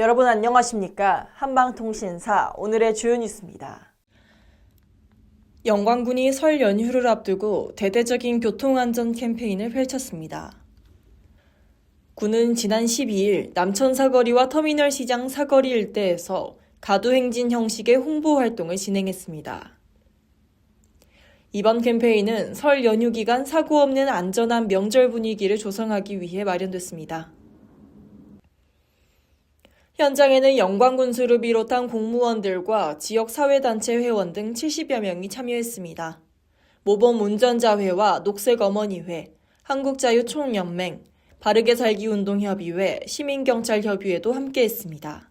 여러분 안녕하십니까? 한방통신사 오늘의 주요 뉴스입니다. 영광군이 설 연휴를 앞두고 대대적인 교통안전 캠페인을 펼쳤습니다. 군은 지난 12일 남천 사거리와 터미널 시장 사거리 일대에서 가두행진 형식의 홍보 활동을 진행했습니다. 이번 캠페인은 설 연휴 기간 사고 없는 안전한 명절 분위기를 조성하기 위해 마련됐습니다. 현장에는 영광군수를 비롯한 공무원들과 지역 사회단체 회원 등 70여 명이 참여했습니다. 모범 운전자회와 녹색어머니회, 한국자유총연맹, 바르게 살기 운동협의회, 시민경찰협의회도 함께했습니다.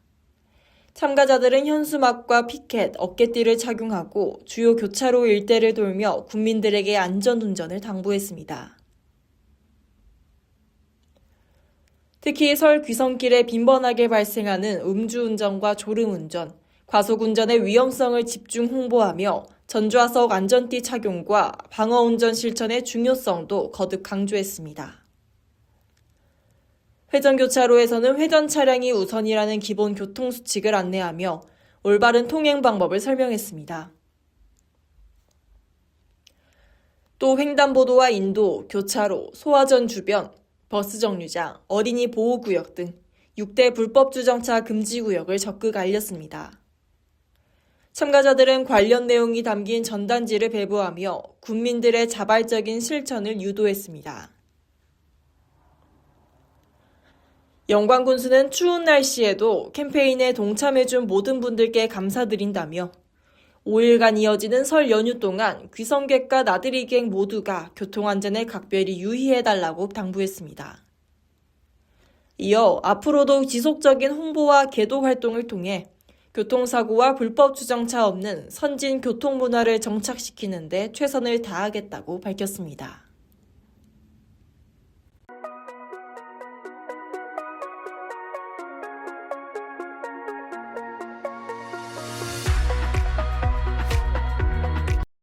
참가자들은 현수막과 피켓, 어깨띠를 착용하고 주요 교차로 일대를 돌며 국민들에게 안전운전을 당부했습니다. 특히 설 귀성길에 빈번하게 발생하는 음주운전과 졸음운전, 과속운전의 위험성을 집중 홍보하며 전좌석 안전띠 착용과 방어운전 실천의 중요성도 거듭 강조했습니다. 회전교차로에서는 회전 차량이 우선이라는 기본 교통수칙을 안내하며 올바른 통행 방법을 설명했습니다. 또 횡단보도와 인도, 교차로, 소화전 주변, 버스 정류장, 어린이 보호구역 등 6대 불법 주정차 금지 구역을 적극 알렸습니다. 참가자들은 관련 내용이 담긴 전단지를 배부하며 국민들의 자발적인 실천을 유도했습니다. 영광군수는 추운 날씨에도 캠페인에 동참해준 모든 분들께 감사드린다며 5일간 이어지는 설 연휴 동안 귀성객과 나들이객 모두가 교통안전에 각별히 유의해달라고 당부했습니다. 이어 앞으로도 지속적인 홍보와 계도 활동을 통해 교통사고와 불법 주정차 없는 선진 교통문화를 정착시키는 데 최선을 다하겠다고 밝혔습니다.